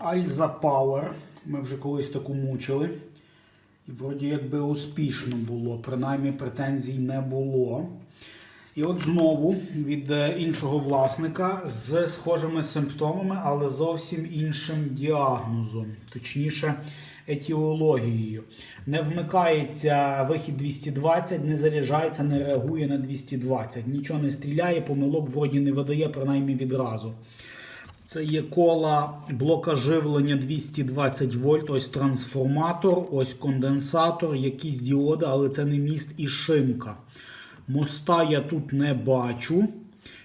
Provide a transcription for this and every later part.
Альза Power. Ми вже колись таку мучили. І вроді якби успішно було, принаймні претензій не було. І от знову від е, іншого власника з схожими симптомами, але зовсім іншим діагнозом, точніше, етіологією. Не вмикається вихід 220, не заряджається, не реагує на 220. Нічого не стріляє, помилок вроді не видає, принаймні відразу. Це є кола блока живлення 220 вольт, ось трансформатор, ось конденсатор, якісь діоди, але це не міст і шимка. Моста я тут не бачу.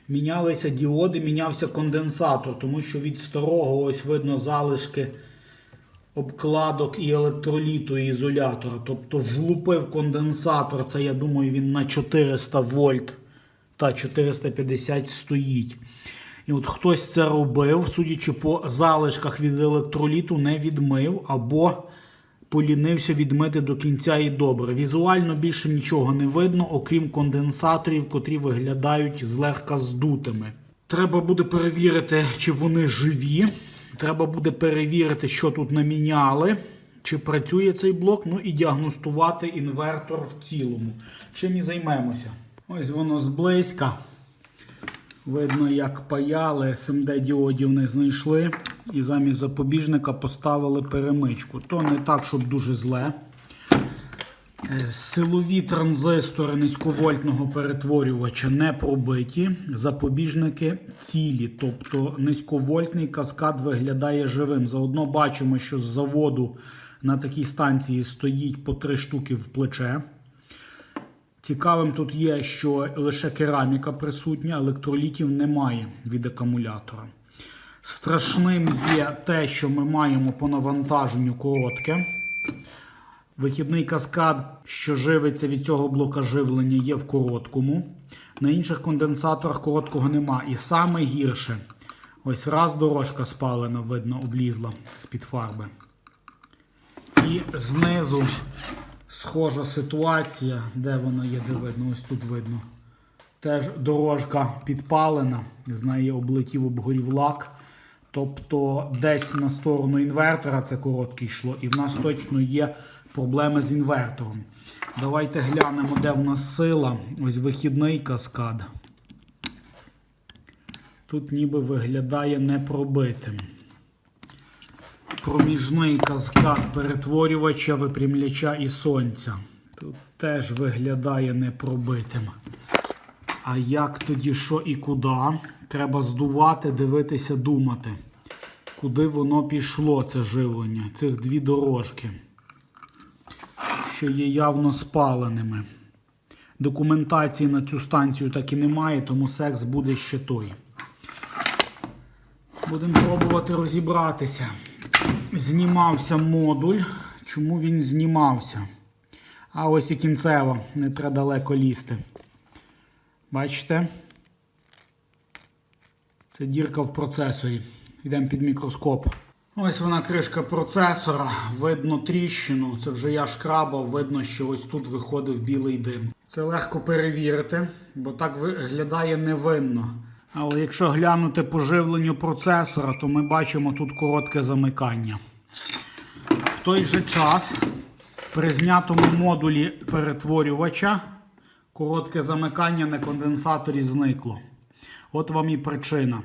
Мінялися діоди, мінявся конденсатор, тому що від старого ось видно залишки обкладок і електроліту і ізолятора. Тобто влупив конденсатор, це я думаю, він на 400 вольт та 450 стоїть. І от хтось це робив, судячи по залишках від електроліту, не відмив або полінився відмити до кінця і добре. Візуально більше нічого не видно, окрім конденсаторів, котрі виглядають злегка здутими. Треба буде перевірити, чи вони живі. Треба буде перевірити, що тут наміняли, чи працює цей блок, ну і діагностувати інвертор в цілому. Чим і займемося. Ось воно зблизька. Видно, як паяли, SMD діодів не знайшли. І замість запобіжника поставили перемичку. То не так, щоб дуже зле. Е, Силові транзистори низьковольтного перетворювача не пробиті, запобіжники цілі. Тобто низьковольтний каскад виглядає живим. Заодно бачимо, що з заводу на такій станції стоїть по три штуки в плече. Цікавим тут є, що лише кераміка присутня, електролітів немає від акумулятора. Страшним є те, що ми маємо по навантаженню коротке. Вихідний каскад, що живиться від цього блока живлення, є в короткому. На інших конденсаторах короткого нема. І саме гірше, ось раз дорожка спалена, видно, облізла з-під фарби. І знизу схожа ситуація, де вона є, де видно, ось тут видно. Теж дорожка підпалена, з неї облетів обгорів лак. Тобто десь на сторону інвертора це коротке йшло, і в нас точно є проблеми з інвертором. Давайте глянемо, де в нас сила. Ось вихідний каскад. Тут ніби виглядає непробитим. Проміжний каскад перетворювача, випрямляча і сонця. Тут теж виглядає непробитим. А як тоді що і куди? Треба здувати, дивитися, думати. Куди воно пішло, це живлення, цих дві дорожки, що є явно спаленими. Документації на цю станцію так і немає, тому секс буде ще той. Будемо пробувати розібратися. Знімався модуль. Чому він знімався? А ось і кінцева, не треба далеко лізти. Бачите? Це дірка в процесорі. Йдемо під мікроскоп. Ось вона кришка процесора. Видно тріщину. Це вже я шкрабав, видно, що ось тут виходив білий дим. Це легко перевірити, бо так виглядає невинно. Але якщо глянути по живленню процесора, то ми бачимо тут коротке замикання. В той же час при знятому модулі перетворювача коротке замикання на конденсаторі зникло. От вам і причина.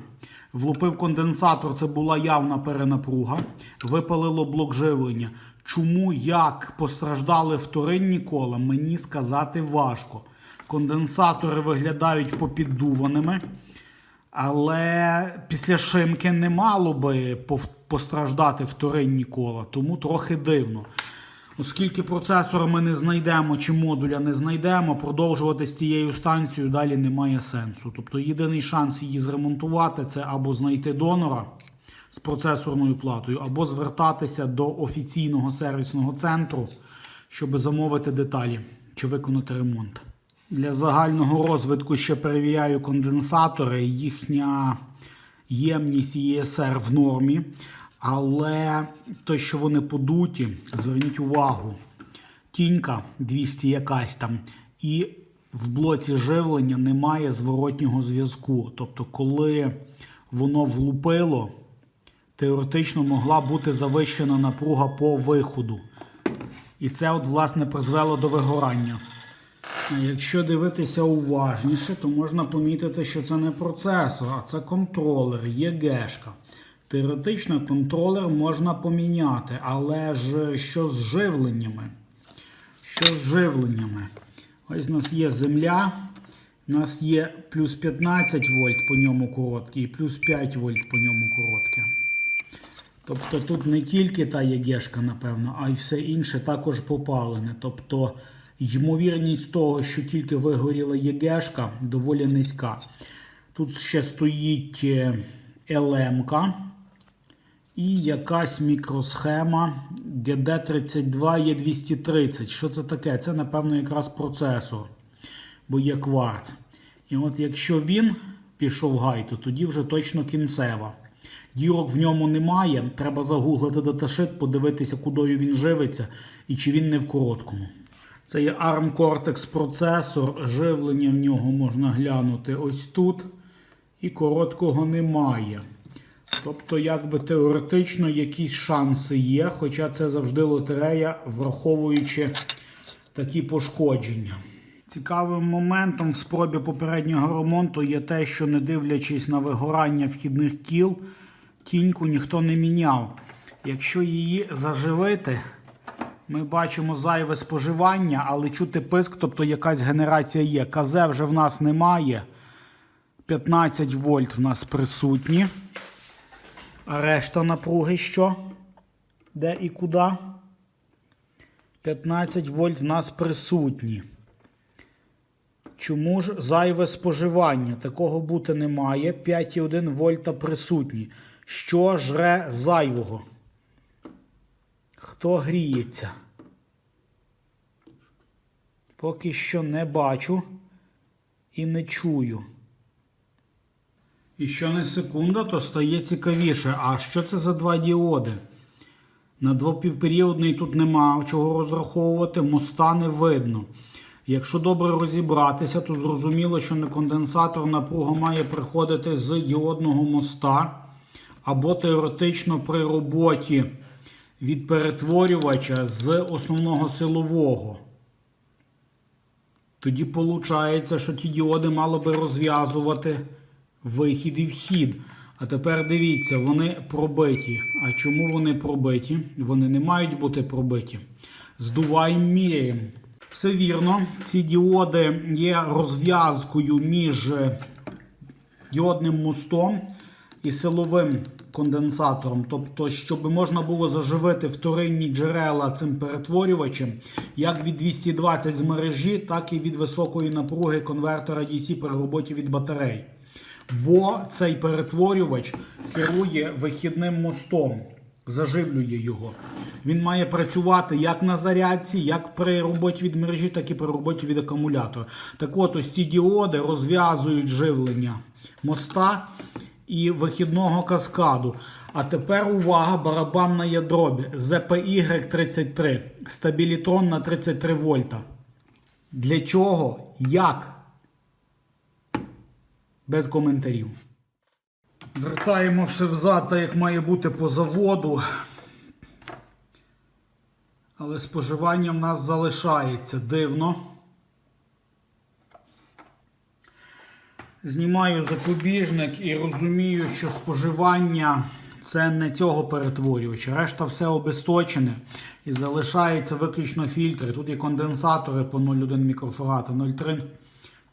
Влупив конденсатор, це була явна перенапруга. Випалило блок живлення. Чому як постраждали вторинні кола, мені сказати важко. Конденсатори виглядають попіддуваними. Але після шимки не мало би постраждати вторинні кола, тому трохи дивно. Оскільки процесора ми не знайдемо чи модуля не знайдемо, продовжувати з тією станцією далі немає сенсу. Тобто єдиний шанс її зремонтувати це або знайти донора з процесорною платою, або звертатися до офіційного сервісного центру, щоб замовити деталі чи виконати ремонт. Для загального розвитку ще перевіряю конденсатори. Їхня ємність ЄСР в нормі. Але те, що вони подуті, зверніть увагу, тінька 200 якась там, і в блоці живлення немає зворотнього зв'язку. Тобто, коли воно влупило, теоретично могла бути завищена напруга по виходу. І це, от, власне, призвело до вигорання. Якщо дивитися уважніше, то можна помітити, що це не процесор, а це контролер, ЄГЕшка. Теоретично контролер можна поміняти, але ж що з живленнями? Що з живленнями? Ось у нас є земля, у нас є плюс 15 вольт по ньому коротке і плюс 5 вольт по ньому коротке. Тобто тут не тільки та єгешка, напевно, а й все інше також попалене. Тобто ймовірність того, що тільки вигоріла єгешка, доволі низька. Тут ще стоїть ЛМК і якась мікросхема GD32 E230. Що це таке? Це, напевно, якраз процесор, бо є кварц. І от якщо він пішов гай, то тоді вже точно кінцева. Дірок в ньому немає. Треба загуглити даташит, подивитися, кудою він живиться і чи він не в короткому. Це є ARM Cortex процесор. Живлення в нього можна глянути ось тут. І короткого немає. Тобто, якби теоретично якісь шанси є, хоча це завжди лотерея, враховуючи такі пошкодження. Цікавим моментом в спробі попереднього ремонту є те, що не дивлячись на вигорання вхідних кіл, тіньку ніхто не міняв. Якщо її заживити, ми бачимо зайве споживання, але чути писк, тобто якась генерація є. КЗ вже в нас немає. 15 вольт в нас присутні. А решта напруги що? Де і куди? 15 вольт в нас присутні. Чому ж зайве споживання? Такого бути не має. 5,1 вольта присутні. Що жре зайвого? Хто гріється? Поки що не бачу і не чую. І що не секунда, то стає цікавіше. А що це за два діоди? На двопівперіодний тут нема чого розраховувати, моста не видно. Якщо добре розібратися, то зрозуміло, що на конденсатор напруга має приходити з діодного моста, або теоретично при роботі від перетворювача з основного силового. Тоді виходить, що ті діоди мали би розв'язувати вихід і вхід. А тепер дивіться, вони пробиті. А чому вони пробиті? Вони не мають бути пробиті. Здуваємо, міряємо. Все вірно, ці діоди є розв'язкою між діодним мостом і силовим конденсатором. Тобто, щоб можна було заживити вторинні джерела цим перетворювачем, як від 220 з мережі, так і від високої напруги конвертора DC при роботі від батарей. Бо цей перетворювач керує вихідним мостом, заживлює його. Він має працювати як на зарядці, як при роботі від мережі, так і при роботі від акумулятора. Так от ось ці діоди розв'язують живлення моста і вихідного каскаду. А тепер увага, барабан на ядробі. ZPY33. Стабілітрон на 33 вольта. Для чого? Як? Без коментарів. Вертаємо все взад, так як має бути по заводу. Але споживання в нас залишається дивно. Знімаю запобіжник і розумію, що споживання це не цього перетворювача. Решта все обесточене і залишаються виключно фільтри. Тут є конденсатори по 0,1 мікрофарата, 0,3,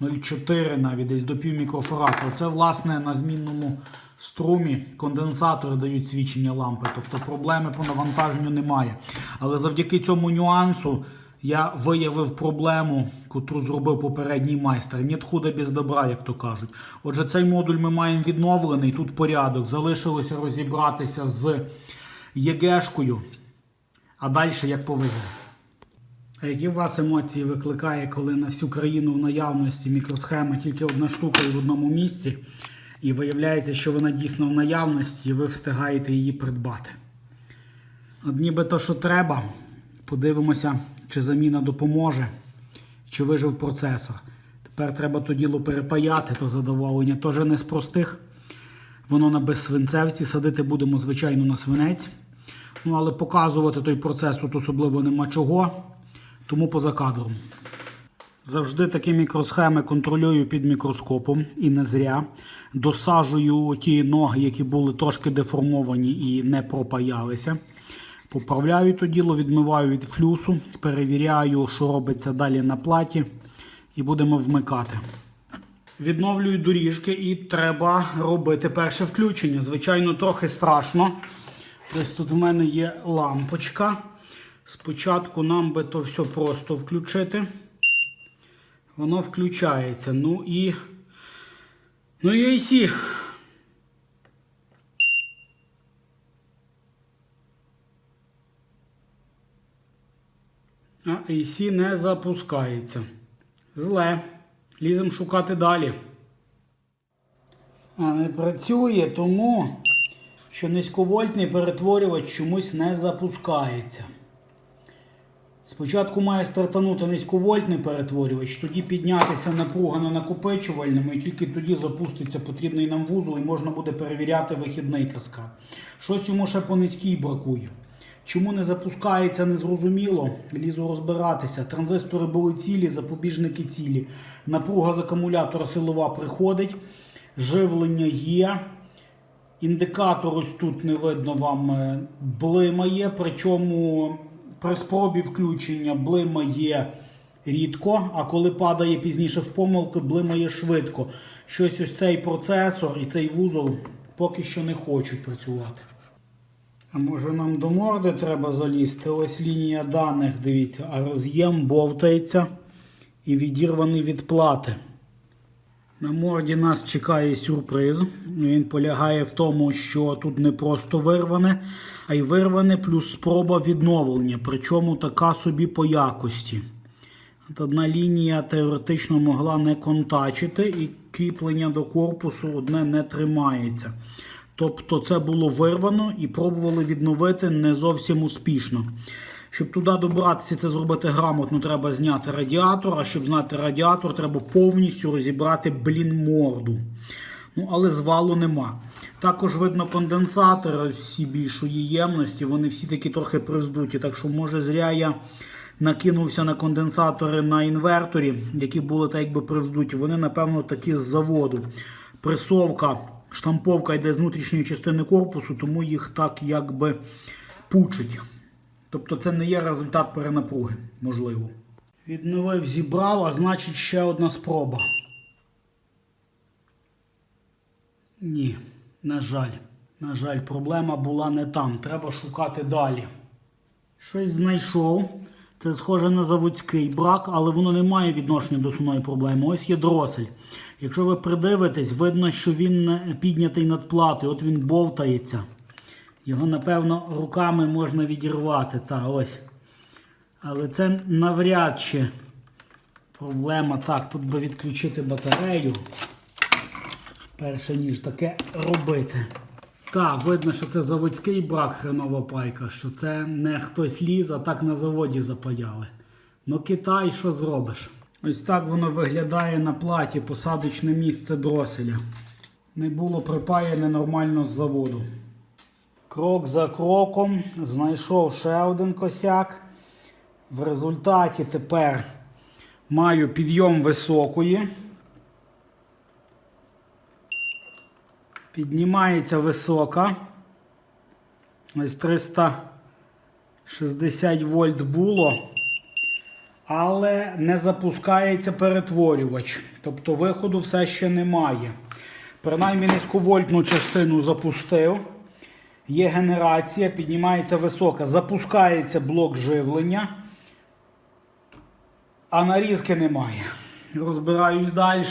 0,4 навіть десь до пів мікрофарата. Це, власне, на змінному струмі конденсатори дають свідчення лампи. Тобто проблеми по навантаженню немає. Але завдяки цьому нюансу я виявив проблему, котру зробив попередній майстер. Нет худа без добра, як то кажуть. Отже, цей модуль ми маємо відновлений, тут порядок. Залишилося розібратися з ЄГЕшкою, а далі як повезе. А які у вас емоції викликає, коли на всю країну в наявності мікросхема тільки одна штука і в одному місці, і виявляється, що вона дійсно в наявності, і ви встигаєте її придбати? От ніби то, що треба, подивимося, чи заміна допоможе, чи вижив процесор. Тепер треба то діло перепаяти, то задоволення теж не з простих. Воно на безсвинцевці. Садити будемо, звичайно, на свинець. Ну, але показувати той процес тут особливо нема чого, тому поза кадром. Завжди такі мікросхеми контролюю під мікроскопом і не зря. Досаджую ті ноги, які були трошки деформовані і не пропаялися. Поправляю то діло, відмиваю від флюсу, перевіряю, що робиться далі на платі, і будемо вмикати. Відновлюю доріжки і треба робити перше включення. Звичайно, трохи страшно. Десь тут в мене є лампочка. Спочатку нам би то все просто включити. Воно включається. Ну і. Ну і AC. А AC не запускається. Зле. Ліземо шукати далі. А не працює тому, що низьковольтний перетворювач чомусь не запускається. Спочатку має стартанути низьковольтний перетворювач, тоді піднятися напруга на накопичувальному, і тільки тоді запуститься потрібний нам вузол і можна буде перевіряти вихідний каскад. Щось йому ще по низькій бракує. Чому не запускається, незрозуміло. Лізу розбиратися. Транзистори були цілі, запобіжники цілі. Напруга з акумулятора силова приходить, живлення є. Індикатор ось тут не видно вам е, блимає, причому при спробі включення блимає рідко, а коли падає пізніше в помилку, блимає швидко. Щось ось цей процесор і цей вузол поки що не хочуть працювати. А може нам до морди треба залізти? Ось лінія даних, дивіться, а роз'єм бовтається і відірваний від плати. На морді нас чекає сюрприз. Він полягає в тому, що тут не просто вирване, а й вирване плюс спроба відновлення, причому така собі по якості. От одна лінія теоретично могла не контачити, і кріплення до корпусу одне не тримається. Тобто це було вирвано і пробували відновити не зовсім успішно. Щоб туди добратися, це зробити грамотно, треба зняти радіатор. А щоб зняти радіатор, треба повністю розібрати блін морду. Ну, але звалу нема. Також видно конденсатори всі більшої ємності, вони всі такі трохи приздуті. Так що, може, зря я накинувся на конденсатори на інверторі, які були так якби привздуті. Вони, напевно, такі з заводу. Пресовка, штамповка йде з внутрішньої частини корпусу, тому їх так якби пучить. Тобто це не є результат перенапруги, можливо. Відновив, зібрав, а значить ще одна спроба. Ні, на жаль. На жаль, проблема була не там. Треба шукати далі. Щось знайшов. Це схоже на заводський брак, але воно не має відношення до сумної проблеми. Ось є дросель. Якщо ви придивитесь, видно, що він піднятий над платою, от він бовтається. Його, напевно, руками можна відірвати. Та, ось. Але це навряд чи проблема. Так, тут би відключити батарею. Перше, ніж таке робити. Так, видно, що це заводський брак хренова пайка, що це не хтось ліз, а так на заводі запаяли. Ну, Китай, що зробиш? Ось так воно виглядає на платі посадочне місце дроселя. Не було припаяне нормально з заводу. Крок за кроком знайшов ще один косяк. В результаті тепер маю підйом високої. Піднімається висока. Ось 360 вольт було. Але не запускається перетворювач. Тобто виходу все ще немає. Принаймні низьковольтну частину запустив. Є генерація, піднімається висока, запускається блок живлення, а нарізки немає. Розбираюсь далі.